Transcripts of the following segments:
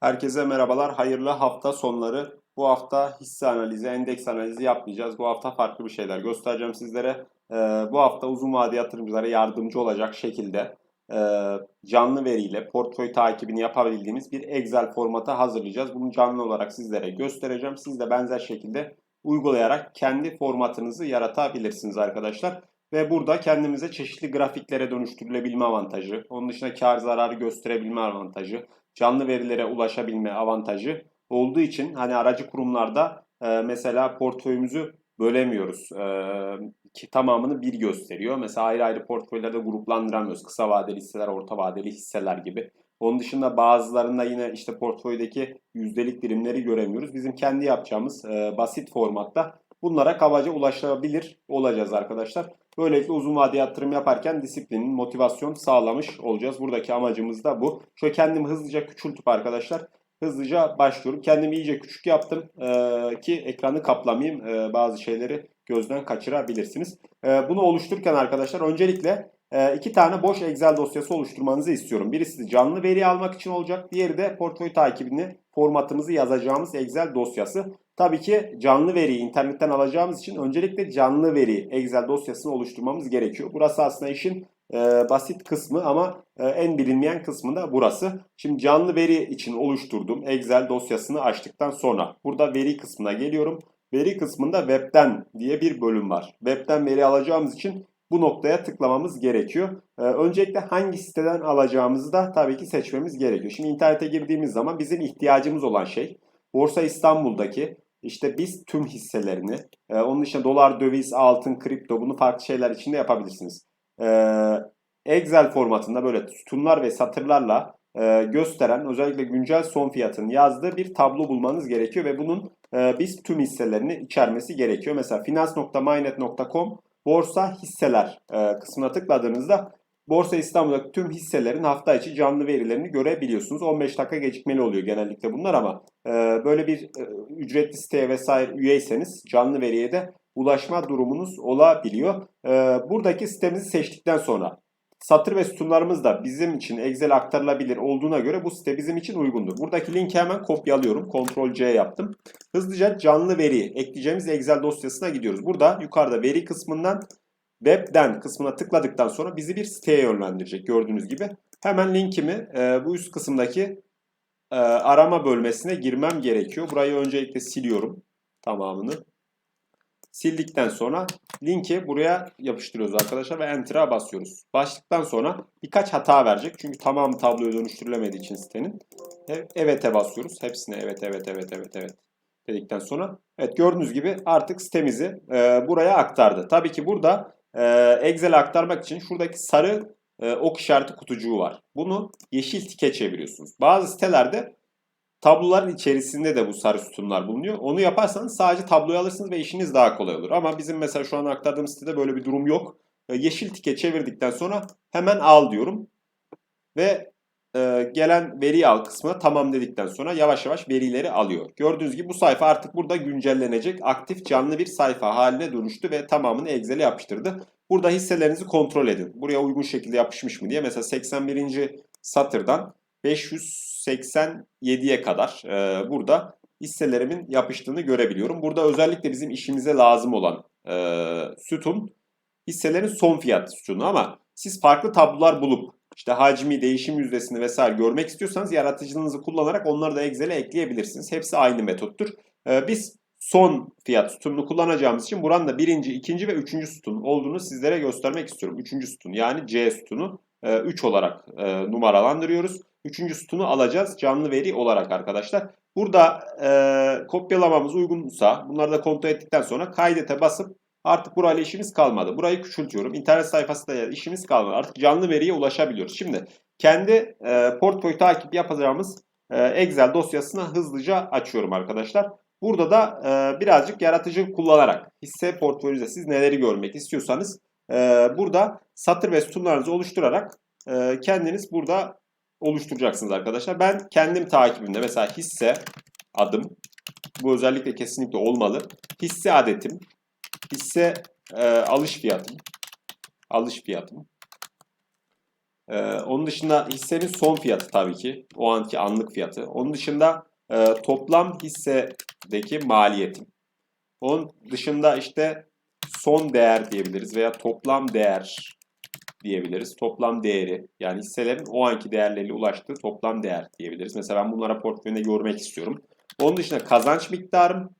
Herkese merhabalar. Hayırlı hafta sonları. Bu hafta hisse analizi, endeks analizi yapmayacağız. Bu hafta farklı bir şeyler göstereceğim sizlere. Ee, bu hafta uzun vade yatırımcılara yardımcı olacak şekilde e, canlı veriyle portföy takibini yapabildiğimiz bir Excel formatı hazırlayacağız. Bunu canlı olarak sizlere göstereceğim. Siz de benzer şekilde uygulayarak kendi formatınızı yaratabilirsiniz arkadaşlar. Ve burada kendimize çeşitli grafiklere dönüştürülebilme avantajı, onun dışında kar zararı gösterebilme avantajı, canlı verilere ulaşabilme avantajı olduğu için hani aracı kurumlarda e, mesela portföyümüzü bölemiyoruz. E, ki tamamını bir gösteriyor. Mesela ayrı ayrı portföylerde gruplandıramıyoruz. Kısa vadeli hisseler, orta vadeli hisseler gibi. Onun dışında bazılarında yine işte portföydeki yüzdelik dilimleri göremiyoruz. Bizim kendi yapacağımız e, basit formatta bunlara kabaca ulaşabilir olacağız arkadaşlar. Böylelikle uzun vade yatırım yaparken disiplinin, motivasyon sağlamış olacağız. Buradaki amacımız da bu. Şöyle kendimi hızlıca küçültüp arkadaşlar hızlıca başlıyorum. Kendimi iyice küçük yaptım ee, ki ekranı kaplamayayım. Ee, bazı şeyleri gözden kaçırabilirsiniz. Ee, bunu oluştururken arkadaşlar öncelikle e, iki tane boş Excel dosyası oluşturmanızı istiyorum. Birisi canlı veri almak için olacak. Diğeri de portföy takibini formatımızı yazacağımız Excel dosyası. Tabii ki canlı veriyi internetten alacağımız için öncelikle canlı veri Excel dosyasını oluşturmamız gerekiyor. Burası aslında işin e, basit kısmı ama e, en bilinmeyen kısmı da burası. Şimdi canlı veri için oluşturduğum Excel dosyasını açtıktan sonra burada veri kısmına geliyorum. Veri kısmında webten diye bir bölüm var. Webten veri alacağımız için bu noktaya tıklamamız gerekiyor. Ee, öncelikle hangi siteden alacağımızı da tabii ki seçmemiz gerekiyor. Şimdi internete girdiğimiz zaman bizim ihtiyacımız olan şey Borsa İstanbul'daki işte biz tüm hisselerini, e, onun dışında dolar, döviz, altın, kripto bunu farklı şeyler içinde yapabilirsiniz. Ee, Excel formatında böyle sütunlar ve satırlarla e, gösteren özellikle güncel son fiyatın yazdığı bir tablo bulmanız gerekiyor ve bunun e, biz tüm hisselerini içermesi gerekiyor. Mesela finans.mynet.com borsa hisseler e, kısmına tıkladığınızda Borsa İstanbul'daki tüm hisselerin hafta içi canlı verilerini görebiliyorsunuz. 15 dakika gecikmeli oluyor genellikle bunlar ama e, böyle bir e, ücretli siteye vesaire üyeyseniz canlı veriye de ulaşma durumunuz olabiliyor. E, buradaki sitemizi seçtikten sonra satır ve sütunlarımız da bizim için Excel aktarılabilir olduğuna göre bu site bizim için uygundur. Buradaki linki hemen kopyalıyorum. Ctrl C yaptım. Hızlıca canlı veri ekleyeceğimiz Excel dosyasına gidiyoruz. Burada yukarıda veri kısmından webden kısmına tıkladıktan sonra bizi bir siteye yönlendirecek gördüğünüz gibi. Hemen linkimi e, bu üst kısımdaki e, arama bölmesine girmem gerekiyor. Burayı öncelikle siliyorum tamamını. Sildikten sonra linki buraya yapıştırıyoruz arkadaşlar ve Enter'a basıyoruz. Başlıktan sonra birkaç hata verecek. Çünkü tamamı tabloya dönüştürülemediği için sitenin. Evet'e basıyoruz. Hepsine evet evet evet evet evet dedikten sonra. Evet gördüğünüz gibi artık sitemizi e, buraya aktardı. Tabii ki burada e, Excel'e aktarmak için şuradaki sarı e, ok işareti kutucuğu var. Bunu yeşil tike çeviriyorsunuz. Bazı sitelerde tabloların içerisinde de bu sarı sütunlar bulunuyor. Onu yaparsanız sadece tabloyu alırsınız ve işiniz daha kolay olur. Ama bizim mesela şu an aktardığımız sitede böyle bir durum yok. E, yeşil tike çevirdikten sonra hemen al diyorum. Ve e, gelen veri al kısmına tamam dedikten sonra yavaş yavaş verileri alıyor. Gördüğünüz gibi bu sayfa artık burada güncellenecek aktif canlı bir sayfa haline dönüştü ve tamamını Excel'e yapıştırdı. Burada hisselerinizi kontrol edin. Buraya uygun şekilde yapışmış mı diye. Mesela 81. satırdan 587'ye kadar e, burada hisselerimin yapıştığını görebiliyorum. Burada özellikle bizim işimize lazım olan e, sütun hisselerin son fiyat sütunu ama siz farklı tablolar bulup işte hacmi, değişim yüzdesini vesaire görmek istiyorsanız yaratıcılığınızı kullanarak onları da Excel'e ekleyebilirsiniz. Hepsi aynı metottur. Ee, biz son fiyat sütununu kullanacağımız için buranın da birinci, ikinci ve üçüncü sütun olduğunu sizlere göstermek istiyorum. Üçüncü sütun yani C sütunu 3 e, olarak e, numaralandırıyoruz. Üçüncü sütunu alacağız canlı veri olarak arkadaşlar. Burada e, kopyalamamız uygunsa bunları da kontrol ettikten sonra kaydete basıp Artık burayla işimiz kalmadı. Burayı küçültüyorum. İnternet sayfasında işimiz kalmadı. Artık canlı veriye ulaşabiliyoruz. Şimdi kendi e, portföy takip yapacağımız e, Excel dosyasını hızlıca açıyorum arkadaşlar. Burada da e, birazcık yaratıcı kullanarak hisse portföyünüzde siz neleri görmek istiyorsanız e, burada satır ve sütunlarınızı oluşturarak e, kendiniz burada oluşturacaksınız arkadaşlar. Ben kendim takibimde mesela hisse adım bu özellikle kesinlikle olmalı. Hisse adetim hisse e, alış fiyatım alış fiyatım Ee, onun dışında hissenin son fiyatı tabii ki. O anki anlık fiyatı. Onun dışında e, toplam hissedeki maliyetim. Onun dışında işte son değer diyebiliriz veya toplam değer diyebiliriz. Toplam değeri yani hisselerin o anki değerleriyle ulaştığı toplam değer diyebiliriz. Mesela ben bunlara portföyünde görmek istiyorum. Onun dışında kazanç miktarım.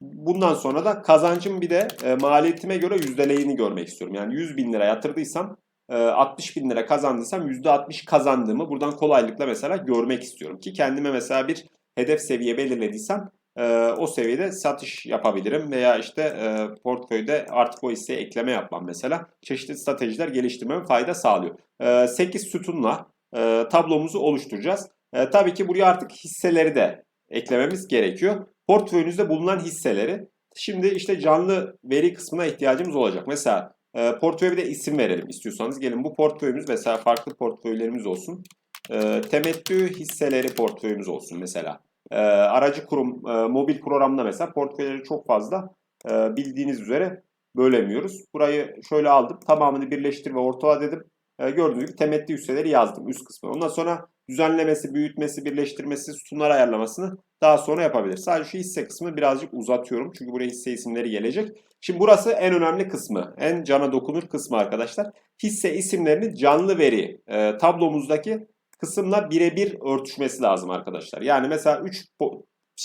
Bundan sonra da kazancım bir de e, maliyetime göre yüzdelerini görmek istiyorum. Yani 100 bin lira yatırdıysam e, 60 bin lira kazandıysam %60 kazandığımı buradan kolaylıkla mesela görmek istiyorum. Ki kendime mesela bir hedef seviye belirlediysem e, o seviyede satış yapabilirim veya işte e, portföyde artık o hisseye ekleme yapmam mesela çeşitli stratejiler geliştirmeme fayda sağlıyor. E, 8 sütunla e, tablomuzu oluşturacağız. E, tabii ki buraya artık hisseleri de eklememiz gerekiyor. Portföyünüzde bulunan hisseleri şimdi işte canlı veri kısmına ihtiyacımız olacak. Mesela e, portföye bir de isim verelim istiyorsanız. Gelin bu portföyümüz mesela farklı portföylerimiz olsun. E, temettü hisseleri portföyümüz olsun mesela. E, aracı kurum e, mobil programda mesela portföyleri çok fazla e, bildiğiniz üzere bölemiyoruz. Burayı şöyle aldım. Tamamını birleştir ve ortala dedim. E, gördüğünüz gibi temettü hisseleri yazdım üst kısmına. Ondan sonra düzenlemesi, büyütmesi, birleştirmesi, sütunlar ayarlamasını daha sonra yapabilir. Sadece şu hisse kısmını birazcık uzatıyorum. Çünkü buraya hisse isimleri gelecek. Şimdi burası en önemli kısmı. En cana dokunur kısmı arkadaşlar. Hisse isimlerini canlı veri e, tablomuzdaki kısımla birebir örtüşmesi lazım arkadaşlar. Yani mesela 3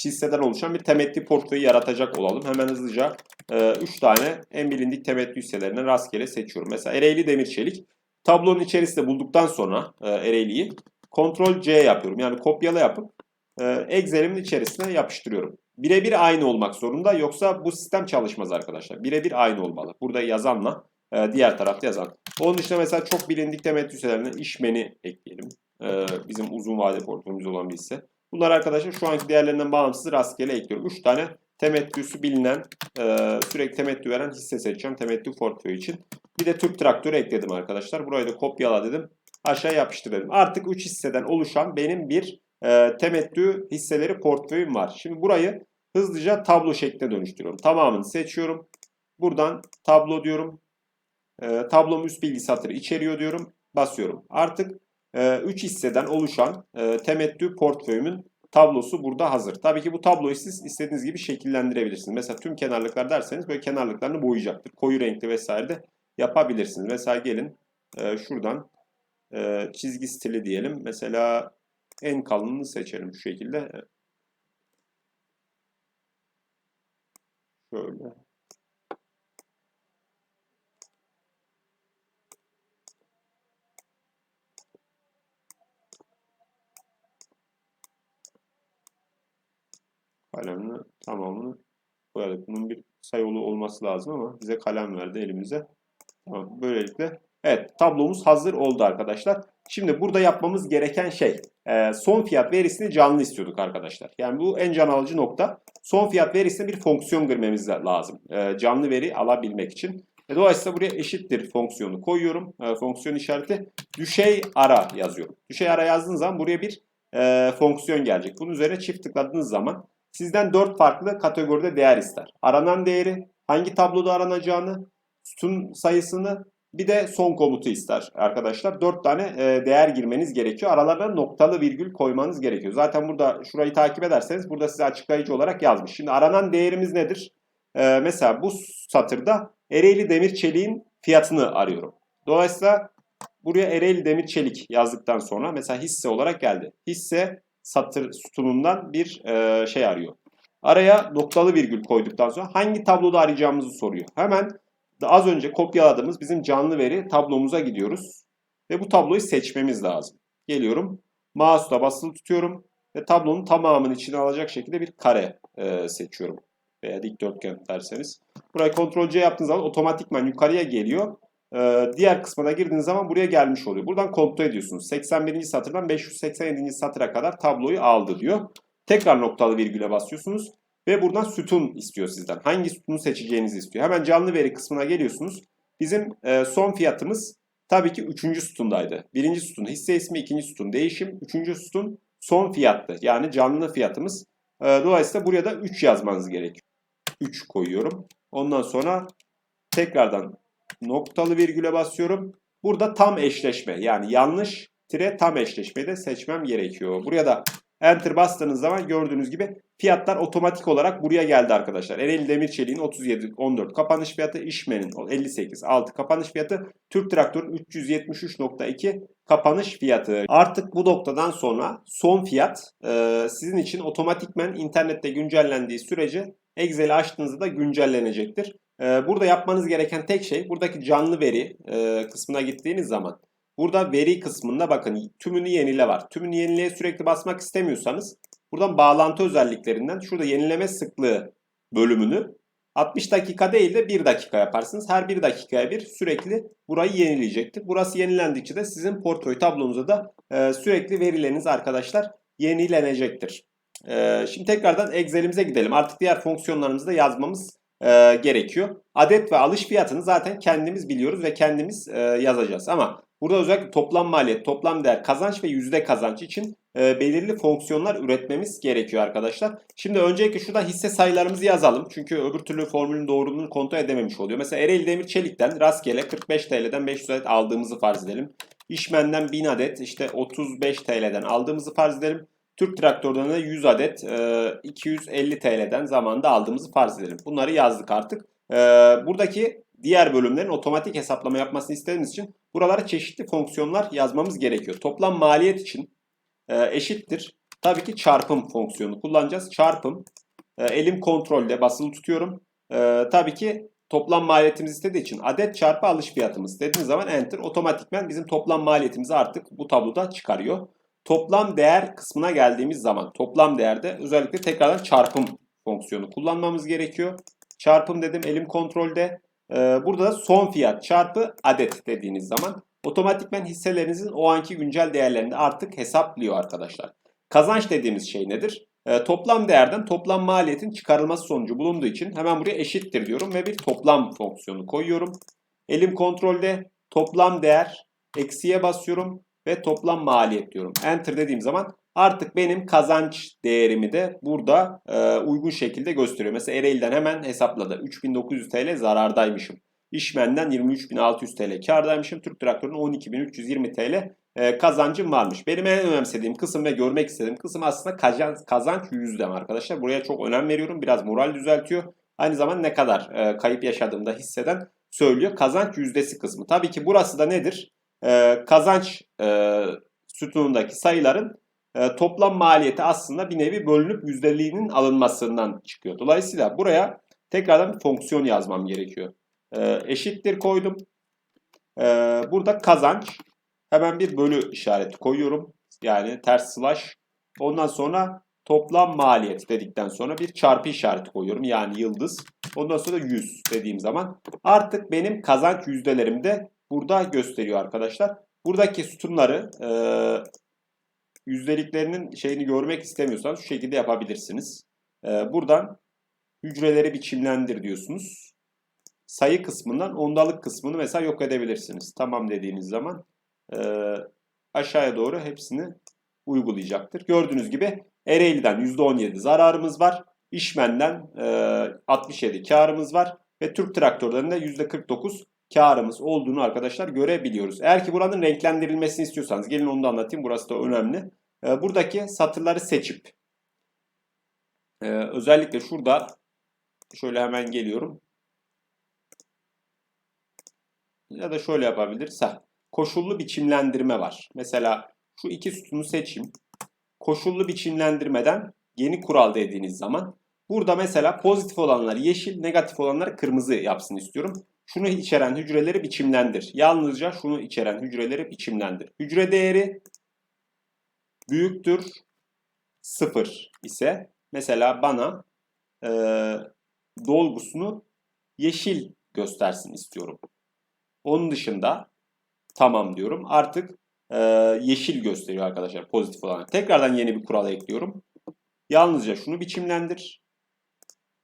hisseden oluşan bir temettü portföyü yaratacak olalım. Hemen hızlıca 3 e, tane en bilindik temettü hisselerinden rastgele seçiyorum. Mesela Ereğli Demir Çelik. Tablonun içerisinde bulduktan sonra e, Ereğli'yi Ctrl C yapıyorum. Yani kopyala yapıp e, Excel'imin içerisine yapıştırıyorum. Birebir aynı olmak zorunda yoksa bu sistem çalışmaz arkadaşlar. Birebir aynı olmalı. Burada yazanla e, diğer tarafta yazan. Onun dışında mesela çok bilindik temettü hisselerine işmeni ekleyelim. E, bizim uzun vade portföyümüz olan bir hisse. Bunlar arkadaşlar şu anki değerlerinden bağımsız rastgele ekliyorum. 3 tane temettüsü bilinen, e, sürekli temettü veren hisse seçeceğim temettü portföyü için. Bir de Türk traktörü ekledim arkadaşlar. Burayı da kopyala dedim. Aşağı yapıştırdım. Artık 3 hisseden oluşan benim bir e, temettü hisseleri portföyüm var. Şimdi burayı hızlıca tablo şekline dönüştürüyorum. Tamamını seçiyorum. Buradan tablo diyorum. E, tablom üst bilgi satırı içeriyor diyorum. Basıyorum. Artık 3 e, hisseden oluşan e, temettü portföyümün tablosu burada hazır. Tabii ki bu tabloyu siz istediğiniz gibi şekillendirebilirsiniz. Mesela tüm kenarlıklar derseniz böyle kenarlıklarını boyayacaktır. Koyu renkli vesaire de yapabilirsiniz. Mesela gelin e, şuradan e, çizgi stili diyelim. Mesela en kalınını seçelim şu şekilde. Şöyle. Kalemle tamamını boyadık. Bunun bir sayılı olması lazım ama bize kalem verdi elimize. Tamam, böylelikle evet tablomuz hazır oldu arkadaşlar. Şimdi burada yapmamız gereken şey e, son fiyat verisini canlı istiyorduk arkadaşlar. Yani bu en can alıcı nokta. Son fiyat verisine bir fonksiyon girmemiz lazım. E, canlı veri alabilmek için. E, dolayısıyla buraya eşittir fonksiyonu koyuyorum. Fonksiyon işareti düşey ara yazıyorum. Düşey ara yazdığınız zaman buraya bir fonksiyon gelecek. Bunun üzerine çift tıkladığınız zaman sizden 4 farklı kategoride değer ister. Aranan değeri, hangi tabloda aranacağını, sütun sayısını bir de son komutu ister arkadaşlar. 4 tane e, değer girmeniz gerekiyor. Aralarına noktalı virgül koymanız gerekiyor. Zaten burada şurayı takip ederseniz burada size açıklayıcı olarak yazmış. Şimdi aranan değerimiz nedir? E, mesela bu satırda Ereğli Demir Çelik'in fiyatını arıyorum. Dolayısıyla buraya Ereğli Demir Çelik yazdıktan sonra mesela hisse olarak geldi. Hisse satır sütunundan bir e, şey arıyor. Araya noktalı virgül koyduktan sonra hangi tabloda arayacağımızı soruyor. Hemen az önce kopyaladığımız bizim canlı veri tablomuza gidiyoruz. Ve bu tabloyu seçmemiz lazım. Geliyorum. Mouse'la basılı tutuyorum. Ve tablonun tamamını içine alacak şekilde bir kare e, seçiyorum. Veya dikdörtgen derseniz. Burayı Ctrl C yaptığınız zaman otomatikman yukarıya geliyor. Ee, diğer kısmına girdiğiniz zaman buraya gelmiş oluyor. Buradan kontrol ediyorsunuz. 81. satırdan 587. satıra kadar tabloyu aldı diyor. Tekrar noktalı virgüle basıyorsunuz. Ve buradan sütun istiyor sizden. Hangi sütunu seçeceğinizi istiyor. Hemen canlı veri kısmına geliyorsunuz. Bizim e, son fiyatımız tabii ki 3. sütundaydı. 1. sütun hisse ismi, 2. sütun değişim, 3. sütun son fiyattı. Yani canlı fiyatımız. E, dolayısıyla buraya da 3 yazmanız gerekiyor. 3 koyuyorum. Ondan sonra tekrardan noktalı virgüle basıyorum Burada tam eşleşme yani yanlış tire tam eşleşmeyi de seçmem gerekiyor. Buraya da Enter bastığınız zaman gördüğünüz gibi fiyatlar otomatik olarak buraya geldi arkadaşlar. Ereğli Demirçelik'in 37.14 kapanış fiyatı, İşmen'in 58.6 kapanış fiyatı, Türk Traktör'ün 373.2 kapanış fiyatı. Artık bu noktadan sonra son fiyat e, sizin için otomatikmen internette güncellendiği sürece Excel'i açtığınızda da güncellenecektir. E, burada yapmanız gereken tek şey buradaki canlı veri e, kısmına gittiğiniz zaman Burada veri kısmında bakın tümünü yenile var. Tümünü yenileye sürekli basmak istemiyorsanız buradan bağlantı özelliklerinden şurada yenileme sıklığı bölümünü 60 dakika değil de 1 dakika yaparsınız. Her 1 dakikaya bir sürekli burayı yenileyecektir. Burası yenilendikçe de sizin portföy tablonuzda da e, sürekli verileriniz arkadaşlar yenilenecektir. E, şimdi tekrardan Excel'imize gidelim. Artık diğer fonksiyonlarımızı da yazmamız e, gerekiyor. Adet ve alış fiyatını zaten kendimiz biliyoruz ve kendimiz e, yazacağız. Ama Burada özellikle toplam maliyet, toplam değer, kazanç ve yüzde kazanç için e, belirli fonksiyonlar üretmemiz gerekiyor arkadaşlar. Şimdi öncelikle şurada hisse sayılarımızı yazalım. Çünkü öbür türlü formülün doğruluğunu kontrol edememiş oluyor. Mesela Ereğli Demir Çelik'ten rastgele 45 TL'den 500 adet aldığımızı farz edelim. İşmen'den 1000 adet işte 35 TL'den aldığımızı farz edelim. Türk Traktör'den de 100 adet e, 250 TL'den zamanda aldığımızı farz edelim. Bunları yazdık artık. E, buradaki diğer bölümlerin otomatik hesaplama yapmasını istediğimiz için buralara çeşitli fonksiyonlar yazmamız gerekiyor. Toplam maliyet için e, eşittir. Tabii ki çarpım fonksiyonu kullanacağız. Çarpım e, elim kontrolde basılı tutuyorum. E, tabii ki toplam maliyetimiz istediği için adet çarpı alış fiyatımız dediğiniz zaman enter otomatikmen bizim toplam maliyetimizi artık bu tabloda çıkarıyor. Toplam değer kısmına geldiğimiz zaman toplam değerde özellikle tekrardan çarpım fonksiyonu kullanmamız gerekiyor. Çarpım dedim elim kontrolde. Ee, burada da son fiyat çarpı adet dediğiniz zaman otomatikmen hisselerinizin o anki güncel değerlerini artık hesaplıyor arkadaşlar. Kazanç dediğimiz şey nedir? Ee, toplam değerden toplam maliyetin çıkarılması sonucu bulunduğu için hemen buraya eşittir diyorum ve bir toplam fonksiyonu koyuyorum. Elim kontrolde toplam değer eksiye basıyorum ve toplam maliyet diyorum. Enter dediğim zaman artık benim kazanç değerimi de burada e, uygun şekilde gösteriyor. Mesela Ereğli'den hemen hesapladı. 3900 TL zarardaymışım. İşmen'den 23.600 TL kardaymışım. Türk Traktörü'nün 12.320 TL e, kazancım varmış. Benim en önemsediğim kısım ve görmek istediğim kısım aslında kazanç, kazanç yüzdem arkadaşlar. Buraya çok önem veriyorum. Biraz moral düzeltiyor. Aynı zamanda ne kadar e, kayıp yaşadığımda hisseden söylüyor. Kazanç yüzdesi kısmı. Tabii ki burası da nedir? E, kazanç e, sütunundaki sayıların e, toplam maliyeti aslında bir nevi bölünüp yüzdeliğinin alınmasından çıkıyor. Dolayısıyla buraya tekrardan bir fonksiyon yazmam gerekiyor. E, eşittir koydum. E, burada kazanç. Hemen bir bölü işareti koyuyorum. Yani ters slash. Ondan sonra toplam maliyet dedikten sonra bir çarpı işareti koyuyorum. Yani yıldız. Ondan sonra 100 dediğim zaman artık benim kazanç yüzdelerim de burada gösteriyor arkadaşlar. Buradaki sütunları e, yüzdeliklerinin şeyini görmek istemiyorsanız şu şekilde yapabilirsiniz. Ee, buradan hücreleri biçimlendir diyorsunuz. Sayı kısmından ondalık kısmını mesela yok edebilirsiniz. Tamam dediğiniz zaman e, aşağıya doğru hepsini uygulayacaktır. Gördüğünüz gibi Ereğli'den %17 zararımız var. İşmen'den e, 67 karımız var. Ve Türk traktörlerinde %49 karımız olduğunu arkadaşlar görebiliyoruz. Eğer ki buranın renklendirilmesini istiyorsanız gelin onu da anlatayım. Burası da önemli. Ee, buradaki satırları seçip e, özellikle şurada şöyle hemen geliyorum. Ya da şöyle yapabiliriz. Koşullu biçimlendirme var. Mesela şu iki sütunu seçeyim. Koşullu biçimlendirmeden yeni kural dediğiniz zaman burada mesela pozitif olanlar yeşil, negatif olanlar kırmızı yapsın istiyorum. Şunu içeren hücreleri biçimlendir. Yalnızca şunu içeren hücreleri biçimlendir. Hücre değeri büyüktür 0 ise mesela bana e, dolgusunu yeşil göstersin istiyorum. Onun dışında tamam diyorum. Artık e, yeşil gösteriyor arkadaşlar pozitif olarak. Tekrardan yeni bir kural ekliyorum. Yalnızca şunu biçimlendir.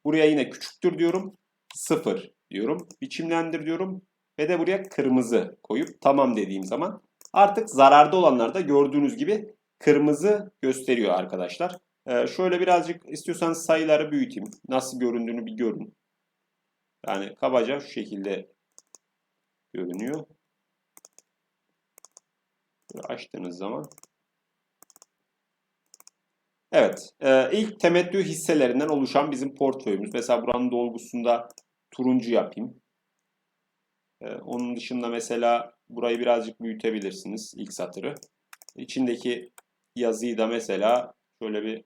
Buraya yine küçüktür diyorum. 0 diyorum. Biçimlendir diyorum. Ve de buraya kırmızı koyup tamam dediğim zaman artık zararda olanlarda gördüğünüz gibi kırmızı gösteriyor arkadaşlar. Ee, şöyle birazcık istiyorsanız sayıları büyüteyim. Nasıl göründüğünü bir görün. Yani kabaca şu şekilde görünüyor. Şöyle açtığınız zaman. Evet. E, ilk temettü hisselerinden oluşan bizim portföyümüz. Mesela buranın dolgusunda turuncu yapayım. E, onun dışında mesela burayı birazcık büyütebilirsiniz. ilk satırı. İçindeki yazıyı da mesela şöyle bir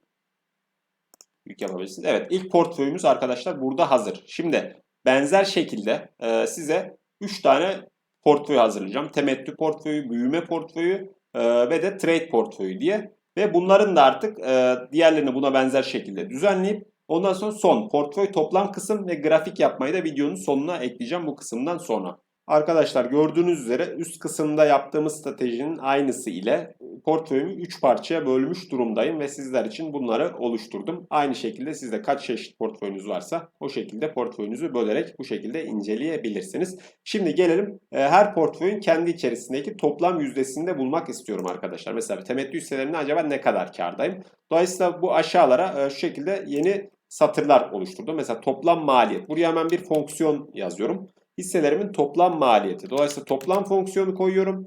büyük yapabilirsiniz. Evet ilk portföyümüz arkadaşlar burada hazır. Şimdi benzer şekilde e, size 3 tane portföy hazırlayacağım. Temettü portföyü, büyüme portföyü e, ve de trade portföyü diye. Ve bunların da artık e, diğerlerini buna benzer şekilde düzenleyip ondan sonra son portföy toplam kısım ve grafik yapmayı da videonun sonuna ekleyeceğim bu kısımdan sonra. Arkadaşlar gördüğünüz üzere üst kısımda yaptığımız stratejinin aynısı ile portföyümü 3 parçaya bölmüş durumdayım ve sizler için bunları oluşturdum. Aynı şekilde sizde kaç çeşit portföyünüz varsa o şekilde portföyünüzü bölerek bu şekilde inceleyebilirsiniz. Şimdi gelelim e, her portföyün kendi içerisindeki toplam yüzdesini de bulmak istiyorum arkadaşlar. Mesela temettü hisselerinde acaba ne kadar kardayım? Dolayısıyla bu aşağılara e, şu şekilde yeni satırlar oluşturdum. Mesela toplam maliyet. Buraya hemen bir fonksiyon yazıyorum hisselerimin toplam maliyeti. Dolayısıyla toplam fonksiyonu koyuyorum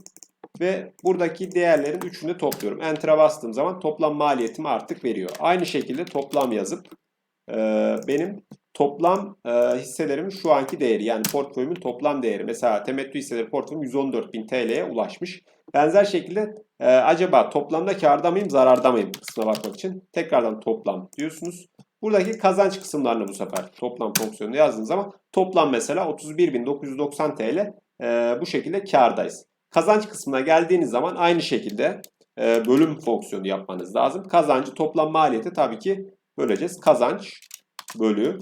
ve buradaki değerlerin üçünü topluyorum. Enter'a bastığım zaman toplam maliyetimi artık veriyor. Aynı şekilde toplam yazıp e, benim toplam e, hisselerimin şu anki değeri yani portföyümün toplam değeri. Mesela temettü hisseleri portföyüm 114.000 TL'ye ulaşmış. Benzer şekilde e, acaba toplamda karda mıyım zararda mıyım kısmına bakmak için tekrardan toplam diyorsunuz. Buradaki kazanç kısımlarını bu sefer toplam fonksiyonunu yazdığınız zaman toplam mesela 31.990 TL e, bu şekilde kardayız. Kazanç kısmına geldiğiniz zaman aynı şekilde e, bölüm fonksiyonu yapmanız lazım. Kazancı toplam maliyeti tabii ki böleceğiz. Kazanç bölü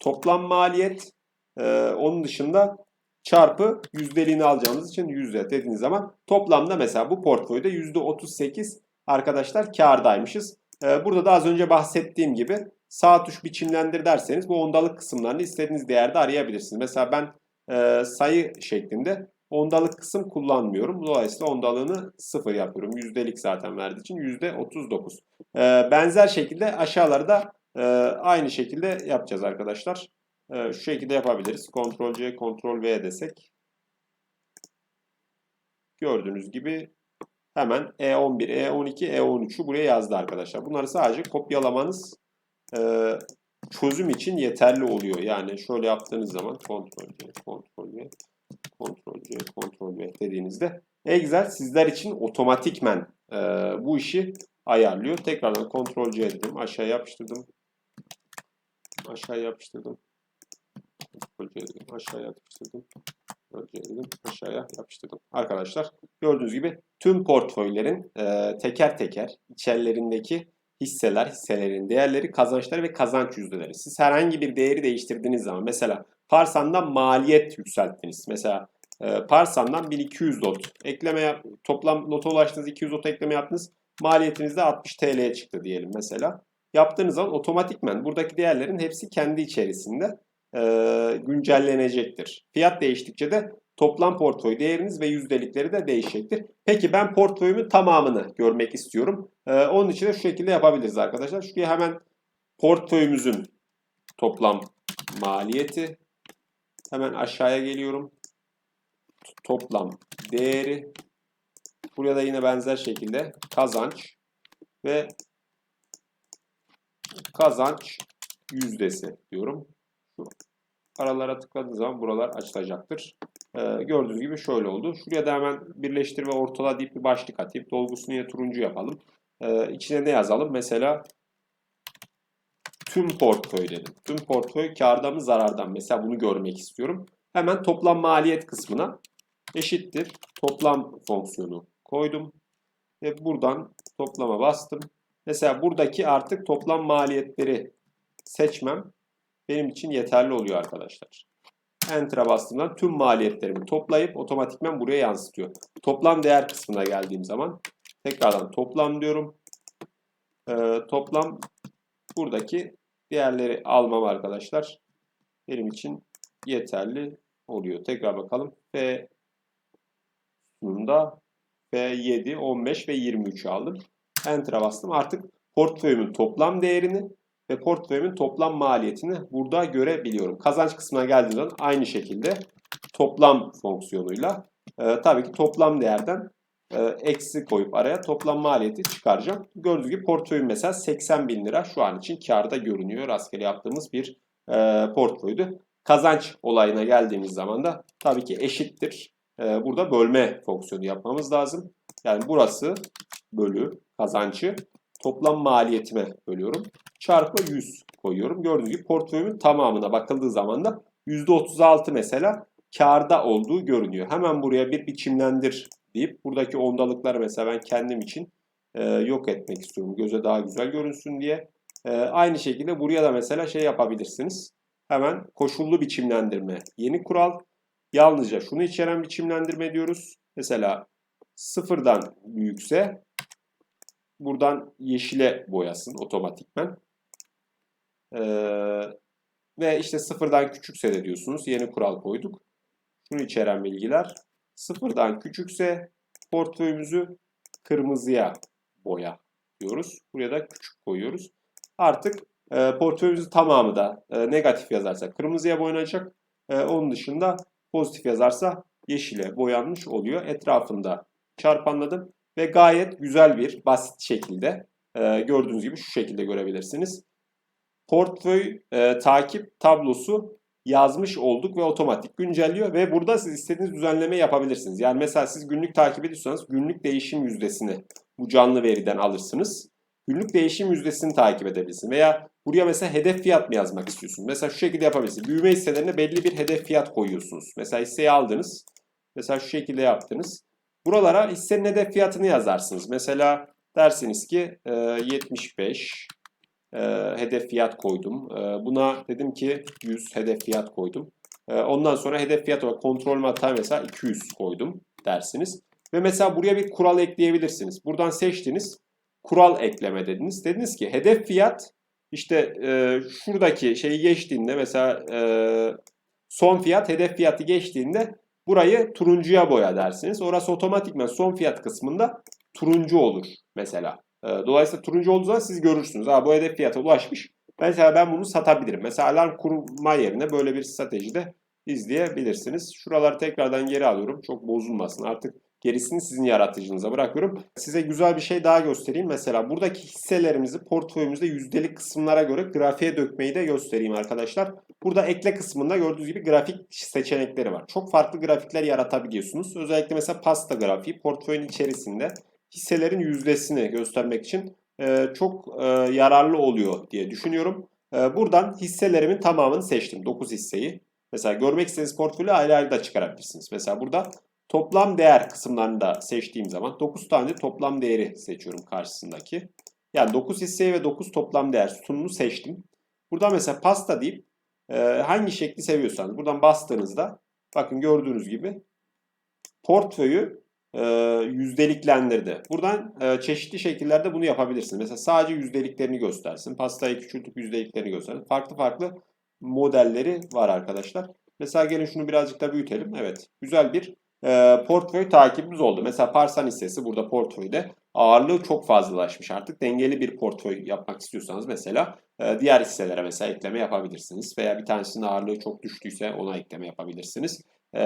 toplam maliyet e, onun dışında çarpı yüzdeliğini alacağımız için yüzde dediğiniz zaman toplamda mesela bu portföyde %38 arkadaşlar kardaymışız. Ee, burada da az önce bahsettiğim gibi sağ tuş biçimlendir derseniz bu ondalık kısımlarını istediğiniz değerde arayabilirsiniz. Mesela ben e, sayı şeklinde ondalık kısım kullanmıyorum. Dolayısıyla ondalığını sıfır yapıyorum. Yüzdelik zaten verdiği için yüzde 39. Ee, benzer şekilde aşağılarda e, aynı şekilde yapacağız arkadaşlar. Ee, şu şekilde yapabiliriz. Ctrl C, Ctrl V desek. Gördüğünüz gibi hemen E11, E12, E13'ü buraya yazdı arkadaşlar. Bunları sadece kopyalamanız e, çözüm için yeterli oluyor. Yani şöyle yaptığınız zaman Ctrl C, Ctrl V, Ctrl C, Ctrl V dediğinizde Excel sizler için otomatikmen e, bu işi ayarlıyor. Tekrardan Ctrl C dedim. Aşağı yapıştırdım. Aşağı yapıştırdım. Ctrl C dedim. Aşağı yapıştırdım. Dedim, aşağıya yapıştırdım. Arkadaşlar gördüğünüz gibi tüm portföylerin e, teker teker içerilerindeki hisseler, hisselerin değerleri, kazançları ve kazanç yüzdeleri. Siz herhangi bir değeri değiştirdiğiniz zaman mesela Parsan'dan maliyet yükselttiniz. Mesela e, Parsan'dan 1200 lot ekleme toplam nota ulaştınız 200 lot ekleme yaptınız. Maliyetiniz de 60 TL'ye çıktı diyelim mesela. Yaptığınız zaman otomatikmen buradaki değerlerin hepsi kendi içerisinde güncellenecektir. Fiyat değiştikçe de toplam portföy değeriniz ve yüzdelikleri de değişecektir. Peki ben portföyümün tamamını görmek istiyorum. E, onun için de şu şekilde yapabiliriz arkadaşlar. Şuraya hemen portföyümüzün toplam maliyeti hemen aşağıya geliyorum. Toplam değeri buraya da yine benzer şekilde kazanç ve kazanç yüzdesi diyorum. Şu aralara tıkladığınız zaman buralar açılacaktır. Ee, gördüğünüz gibi şöyle oldu. Şuraya da hemen birleştir ve ortala deyip bir başlık atayım. Dolgusunu yine turuncu yapalım. Ee, içine ne yazalım? Mesela tüm portföy dedim. Tüm portföy karda mı zarardan Mesela bunu görmek istiyorum. Hemen toplam maliyet kısmına eşittir. Toplam fonksiyonu koydum. Ve buradan toplama bastım. Mesela buradaki artık toplam maliyetleri seçmem benim için yeterli oluyor arkadaşlar. Enter'a bastığımda tüm maliyetlerimi toplayıp otomatikman buraya yansıtıyor. Toplam değer kısmına geldiğim zaman tekrardan toplam diyorum. Ee, toplam buradaki değerleri almam arkadaşlar. Benim için yeterli oluyor. Tekrar bakalım. F sunumda F7, 15 ve 23 aldım. Enter'a bastım. Artık portföyümün toplam değerini ve portföyümün toplam maliyetini burada görebiliyorum. Kazanç kısmına geldiğinde aynı şekilde toplam fonksiyonuyla e, tabii ki toplam değerden e, eksi koyup araya toplam maliyeti çıkaracağım. Gördüğünüz gibi portföyüm mesela 80 bin lira şu an için karda görünüyor. Rastgele yaptığımız bir e, portföydü. Kazanç olayına geldiğimiz zaman da tabii ki eşittir. E, burada bölme fonksiyonu yapmamız lazım. Yani burası bölü kazancı toplam maliyetime bölüyorum. Çarpı 100 koyuyorum. Gördüğünüz gibi portföyümün tamamına bakıldığı zaman da %36 mesela karda olduğu görünüyor. Hemen buraya bir biçimlendir deyip buradaki ondalıkları mesela ben kendim için e, yok etmek istiyorum. Göze daha güzel görünsün diye. E, aynı şekilde buraya da mesela şey yapabilirsiniz. Hemen koşullu biçimlendirme. Yeni kural. Yalnızca şunu içeren biçimlendirme diyoruz. Mesela sıfırdan büyükse buradan yeşile boyasın otomatikmen. Ee, ve işte sıfırdan küçükse de diyorsunuz. Yeni kural koyduk. Şunu içeren bilgiler. Sıfırdan küçükse portföyümüzü kırmızıya boya diyoruz. Buraya da küçük koyuyoruz. Artık e, portföyümüzün tamamı da e, negatif yazarsa kırmızıya boyanacak. E, onun dışında pozitif yazarsa yeşile boyanmış oluyor. Etrafında çarpanladım ve gayet güzel bir basit şekilde e, gördüğünüz gibi şu şekilde görebilirsiniz. Portföy e, takip tablosu yazmış olduk ve otomatik güncelliyor ve burada siz istediğiniz düzenleme yapabilirsiniz. Yani mesela siz günlük takip ediyorsanız günlük değişim yüzdesini bu canlı veriden alırsınız. Günlük değişim yüzdesini takip edebilirsiniz. Veya buraya mesela hedef fiyat mı yazmak istiyorsunuz? Mesela şu şekilde yapabilirsiniz. Büyüme hisselerine belli bir hedef fiyat koyuyorsunuz. Mesela hisseyi aldınız. Mesela şu şekilde yaptınız. Buralara hissenin hedef fiyatını yazarsınız. Mesela dersiniz ki e, 75 e, hedef fiyat koydum. E, buna dedim ki 100 hedef fiyat koydum. E, ondan sonra hedef fiyat olarak kontrol hata mesela 200 koydum dersiniz. Ve mesela buraya bir kural ekleyebilirsiniz. Buradan seçtiniz. Kural ekleme dediniz. Dediniz ki hedef fiyat işte e, şuradaki şeyi geçtiğinde mesela e, son fiyat hedef fiyatı geçtiğinde burayı turuncuya boya dersiniz. Orası otomatikman son fiyat kısmında turuncu olur mesela. E, dolayısıyla turuncu olduğu zaman siz görürsünüz. Ha, bu hedef fiyata ulaşmış. Mesela ben bunu satabilirim. Mesela alarm kurma yerine böyle bir stratejide izleyebilirsiniz. Şuraları tekrardan geri alıyorum. Çok bozulmasın. Artık gerisini sizin yaratıcınıza bırakıyorum. Size güzel bir şey daha göstereyim. Mesela buradaki hisselerimizi portföyümüzde yüzdelik kısımlara göre grafiğe dökmeyi de göstereyim arkadaşlar. Burada ekle kısmında gördüğünüz gibi grafik seçenekleri var. Çok farklı grafikler yaratabiliyorsunuz. Özellikle mesela pasta grafiği portföyün içerisinde hisselerin yüzdesini göstermek için e, çok e, yararlı oluyor diye düşünüyorum. E, buradan hisselerimin tamamını seçtim. 9 hisseyi. Mesela görmek istediğiniz portföyü ayrı ayrı da çıkarabilirsiniz. Mesela burada toplam değer kısımlarını da seçtiğim zaman 9 tane toplam değeri seçiyorum karşısındaki. Yani 9 hisseyi ve 9 toplam değer sütununu seçtim. Burada mesela pasta deyip e, hangi şekli seviyorsanız buradan bastığınızda bakın gördüğünüz gibi portföyü e, yüzdeliklendirdi. Buradan e, çeşitli şekillerde bunu yapabilirsiniz. Mesela sadece yüzdeliklerini göstersin. Pastayı küçültüp yüzdeliklerini göstersin. Farklı farklı modelleri var arkadaşlar. Mesela gelin şunu birazcık da büyütelim. Evet güzel bir e, portföy takibimiz oldu. Mesela Parsan hissesi burada portföyde ağırlığı çok fazlalaşmış artık. Dengeli bir portföy yapmak istiyorsanız mesela e, diğer hisselere mesela ekleme yapabilirsiniz. Veya bir tanesinin ağırlığı çok düştüyse ona ekleme yapabilirsiniz. E,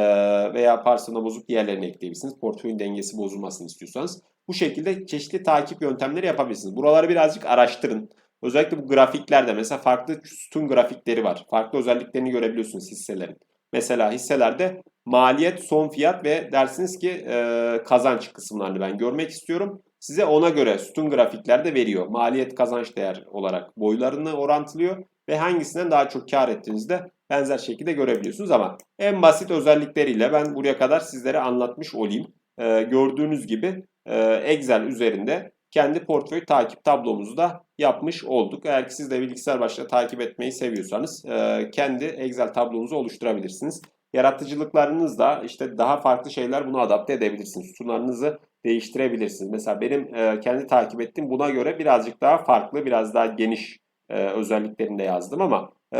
veya Parsan'a bozuk diğerlerini ekleyebilirsiniz. Portföyün dengesi bozulmasını istiyorsanız. Bu şekilde çeşitli takip yöntemleri yapabilirsiniz. Buraları birazcık araştırın. Özellikle bu grafiklerde mesela farklı sütun grafikleri var. Farklı özelliklerini görebiliyorsunuz hisselerin. Mesela hisselerde maliyet, son fiyat ve dersiniz ki e, kazanç kısımlarını ben görmek istiyorum. Size ona göre sütun grafikler de veriyor. Maliyet kazanç değer olarak boylarını orantılıyor ve hangisinden daha çok kar ettiğinizde benzer şekilde görebiliyorsunuz ama en basit özellikleriyle ben buraya kadar sizlere anlatmış olayım. E, gördüğünüz gibi e, Excel üzerinde kendi portföy takip tablomuzu da yapmış olduk. Eğer ki siz de bilgisayar başta takip etmeyi seviyorsanız e, kendi Excel tablonuzu oluşturabilirsiniz. Yaratıcılıklarınızla işte daha farklı şeyler bunu adapte edebilirsiniz. Sütunlarınızı değiştirebilirsiniz. Mesela benim e, kendi takip ettiğim buna göre birazcık daha farklı, biraz daha geniş e, özelliklerinde yazdım ama e,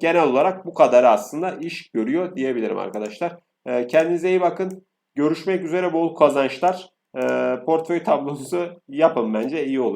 genel olarak bu kadar aslında iş görüyor diyebilirim arkadaşlar. E, kendinize iyi bakın. Görüşmek üzere bol kazançlar. E, portföy tablonuzu yapın bence iyi olur.